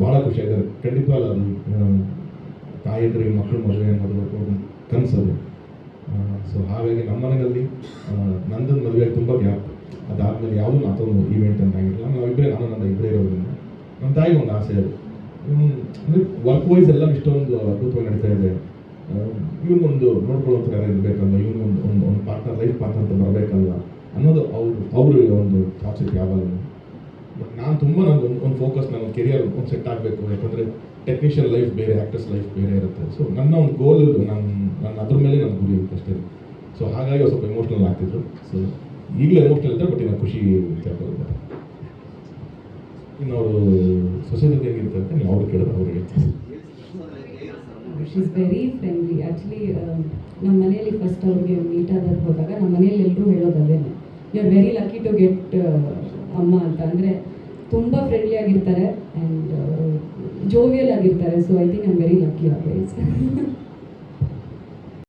ಭಾಳ ಖುಷಿ ಆಗಿದೆ ಅಲ್ಲ ಅದು ಆ, ತಾಯಿಯಂದ್ರಿಗೆ ಮಕ್ಕಳು ಮದುವೆ ಮಾಡಬೇಕು ಕನಸದು. ಸೊ ಹಾಗಾಗಿ ನಮ್ಮ ಮನೆಯಲ್ಲಿ ನಂದು ಮದುವೆ ತುಂಬ ಗ್ಯಾಪ್. ಅದಾದಮೇಲೆ ಯಾವುದೂ ಮತ್ತೊಂದು ಈವೆಂಟ್ ಅಂತ ಆಗಿರಲಿಲ್ಲ ನಾವಿಬ್ಬರೇ ನಾನು ನನ್ನ ಇಬ್ಬರೇ ಇರೋದ್ರಿಂದ. ನಮ್ಮ ತಾಯಿಗೆ ಒಂದು ಆಸೆ ಅದು. ಅಂದರೆ ವರ್ಕ್ ವೈಸ್ ಎಲ್ಲ ಇಷ್ಟೊಂದು ಅದ್ಭುತವಾಗಿ ನಡೀತಾ ಇದೆ. ಇವನೊಂದು ನೋಡ್ಕೊಳ್ಳೋ ಯಾರು ಇರಬೇಕಲ್ಲ ಇವನೊಂದು ಒಂದು ಒಂದು ಪಾರ್ಟ್ನರ್ ಲೈಫ್ ಪಾರ್ಟ್ನರ್ ಅಂತ ಬರಬೇಕಲ್ಲ ಅನ್ನೋದು ಅವರು ಅವರು ಒಂದು ಥಾಟ್ಸ್ ಯಾವಾಗಲೂ. ನಾನು ತುಂಬ ನಂದು ಒಂದು ಫೋಕಸ್ ನನ್ನ ಕೆರಿಯರ್ ಒಂದು ಸೆಟ್ ಆಗಬೇಕು. ಯಾಕಂದರೆ ಟೆಕ್ನಿಷಿಯನ್ ಲೈಫ್ ಬೇರೆ ಆ್ಯಕ್ಟರ್ಸ್ ಲೈಫ್ ಬೇರೆ ಇರುತ್ತೆ. ಸೊ ನನ್ನ ಒಂದು ಗೋಲ್ ನನ್ನ ನನ್ನ ಅದ್ರ ಮೇಲೆ ನನ್ನ ಗುರಿ ಇರುತ್ತೆ ಅಷ್ಟೇ. ಸೊ ಹಾಗಾಗಿ ಅವ್ರು ಸ್ವಲ್ಪ ಎಮೋಷ್ನಲ್ ಆಗ್ತಿದ್ರು. ಸೊ ಈಗಲೂ ಎಮೋಷ್ನಲ್ ಇದ್ದಾರೆ ಬಟ್ ಇನ್ನು ಖುಷಿ ಇದ್ದಾರೆ ಇನ್ನು ಅವರು ಸೊಸೈಟಿ ಹೇಗಿರುತ್ತೆ ಅಂತ ನೀವು ಅವ್ರು ಕೇಳಿದ್ರೆ ಅವ್ರಿಗೆ ಹೇಳ್ತಾರೆ. ಇಸ್ ವೆರಿ ಫ್ರೆಂಡ್ಲಿ ಆ್ಯಕ್ಚುಲಿ ನಮ್ಮ ಮನೆಯಲ್ಲಿ ಫಸ್ಟ್ ಅವ್ರಿಗೆ ಮೀಟ್ ಆದಾಗ ಹೋದಾಗ ನಮ್ಮ ಮನೆಯಲ್ಲಿ ಎಲ್ಲರೂ ಹೇಳೋದಲ್ಲೇ you are very lucky to get ಅಮ್ಮ ಅಂತ. ಅಂದರೆ ತುಂಬ ಫ್ರೆಂಡ್ಲಿ ಆಗಿರ್ತಾರೆ ಆ್ಯಂಡ್ ಜೋವಿಯಲ್ ಆಗಿರ್ತಾರೆ. So I think I'm very lucky always